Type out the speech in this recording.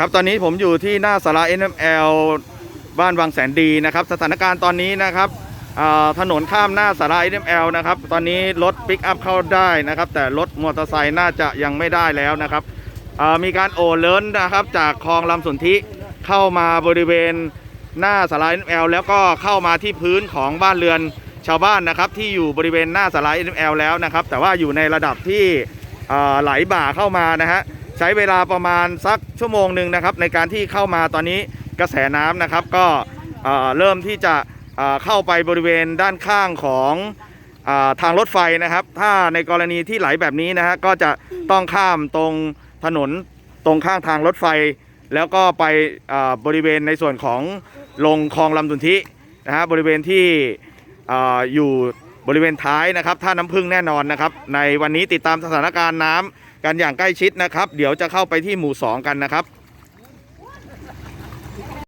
ครับตอนนี้ผมอยู่ที่หน้าสารา NML บ้านวังแสนดีนะครับ สถานการณ์ตอนนี้นะครับถนนข้ามหน้าสารา NML นะครับ ตอนนี้รถปิกอัพเข้าได้นะครับ แต่รถมอเตอร์ไซค์น่าจะยังไม่ได้แล้วนะครับมีการโอเลินนะครับจากคลองลำสนธิเข้ามาบริเวณหน้าสารา NML แล้วก็เข้ามาที่พื้นของบ้านเรือนชาวบ้านนะครับ ที่อยู่บริเวณหน้าสารา NML แล้วนะครับ แต่ว่าอยู่ในระดับที่อ่าไหลบ่าเข้ามานะฮะ ใช้เวลาประมาณสักชั่วโมงหนึ่งนะครับ ในการที่เข้ามาตอนนี้กระแสน้ำนะครับ ก็เริ่มที่จะเข้าไปบริเวณด้านข้างของทางรถไฟนะครับ ถ้าในกรณีที่ไหลแบบนี้นะฮะก็จะต้องข้ามตรงถนนตรงข้างทางรถไฟ แล้วก็ไปบริเวณในส่วนของลงคลองลำดุนทินะฮะบริเวณที่ออยู่ บริเวณท้ายนะครับท่าน้ำพึ่งแน่นอนนะครับ ในวันนี้ติดตามสถานการณ์น้ำกันอย่างใกล้ชิดนะครับ เดี๋ยวจะเข้าไปที่หมู่ 2 กันนะครับ